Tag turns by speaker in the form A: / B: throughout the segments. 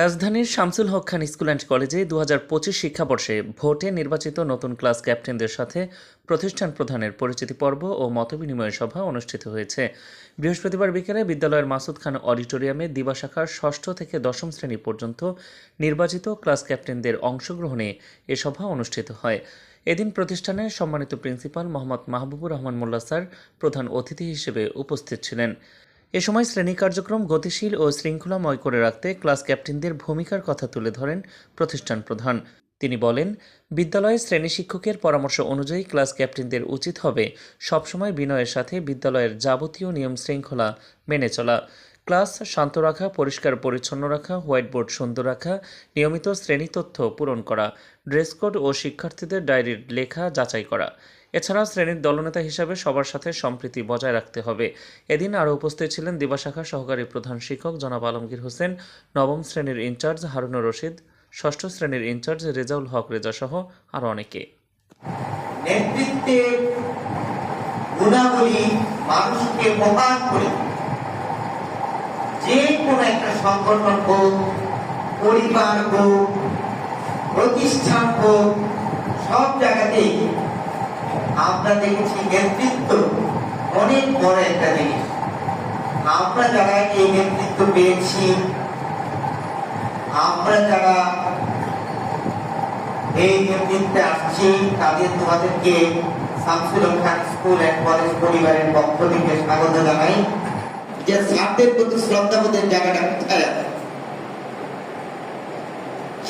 A: রাজধানীর Shamsul Haque Khan school and কলেজে দু হাজার পঁচিশ শিক্ষাবর্ষে ভোটে নির্বাচিত নতুন ক্লাস ক্যাপ্টেনদের সাথে প্রতিষ্ঠান প্রধানের পরিচিতি পর্ব ও মতবিনিময় সভা অনুষ্ঠিত হয়েছে। বৃহস্পতিবার বিকেলে বিদ্যালয়ের মাসুদ খান অডিটোরিয়ামে দিবা শাখার ষষ্ঠ থেকে দশম শ্রেণি পর্যন্ত নির্বাচিত ক্লাস ক্যাপ্টেনদের অংশগ্রহণে এ সভা অনুষ্ঠিত হয়। এদিন প্রতিষ্ঠানের সম্মানিত প্রিন্সিপাল মোহাম্মদ মাহবুবুর রহমান মোল্লা স্যার প্রধান অতিথি হিসেবে উপস্থিত ছিলেন। এ সময় শ্রেণি কার্যক্রম গতিশীল ও শৃঙ্খলাময় করে রাখতে ক্লাস ক্যাপ্টেনদের ভূমিকার কথা তুলে ধরেন প্রতিষ্ঠান প্রধান। তিনি বলেন, বিদ্যালয়ের শ্রেণি শিক্ষকের পরামর্শ অনুযায়ী ক্লাস ক্যাপ্টেনদের উচিত হবে সবসময় বিনয়ের সাথে বিদ্যালয়ের যাবতীয় নিয়ম শৃঙ্খলা মেনে চলা। ক্লাস শান্ত রাখা, পরিষ্কার পরিচ্ছন্ন রাখা হোয়াইট বোর্ড সুন্দর রাখা, নিয়মিত শ্রেণি তথ্য পূরণ করা, ড্রেস কোড ও শিক্ষার্থীদের ডায়েরির লেখা যাচাই করা। এছাড়া শ্রেণির দলনেতা হিসাবে সবার সাথে সম্প্রীতি বজায় রাখতে হবে। এদিন আরও উপস্থিত ছিলেন দিবাশাখা সহকারী প্রধান শিক্ষক জনাব আলমগীর হোসেন, নবম শ্রেণির ইনচার্জ হারুনুর রশিদ, ষষ্ঠ শ্রেণির ইনচার্জ রেজাউল হক রেজা সহ আরও অনেকে।
B: যে একটা সংগঠন হোক, পরিবার হোক, প্রতিষ্ঠান হোক, সব জায়গাতেই আমরা দেখেছি নেতৃত্ব। অনেক বড় একটা জিনিস। আমরা যারা এই নেতৃত্ব পেয়েছি, আমরা যারা এই নেতৃত্বে আসছি, তাদের তোমাদেরকে Shamsul Khan school and college পরিবারের পক্ষ থেকে স্বাগত জানাই। যে প্রতি শ্রদ্ধাবোধের জায়গাটা কোথায় আছে?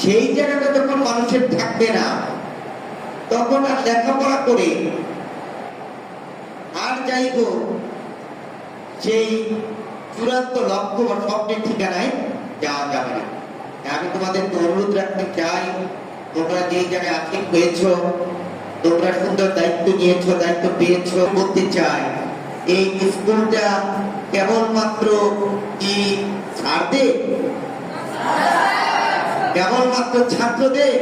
B: সেই জায়গাটা যখন মানুষের থাকবে না তখন আর লেখাপড়া করে, আর চাইব সেই চূড়ান্ত লক্ষ্য বা স্বপ্নের ঠিকানায় যাওয়া যাবে না। আমি তোমাদেরকে অনুরোধ রাখতে চাই, তোমরা যে জায়গায় আর্থিক হয়েছ, তোমরা সুন্দর দায়িত্ব নিয়েছো, দায়িত্ব পেয়েছ করতে চাই, এই স্কুলটা কেবলমাত্র কি ছাড়দের কেবলমাত্র ছাত্রদের?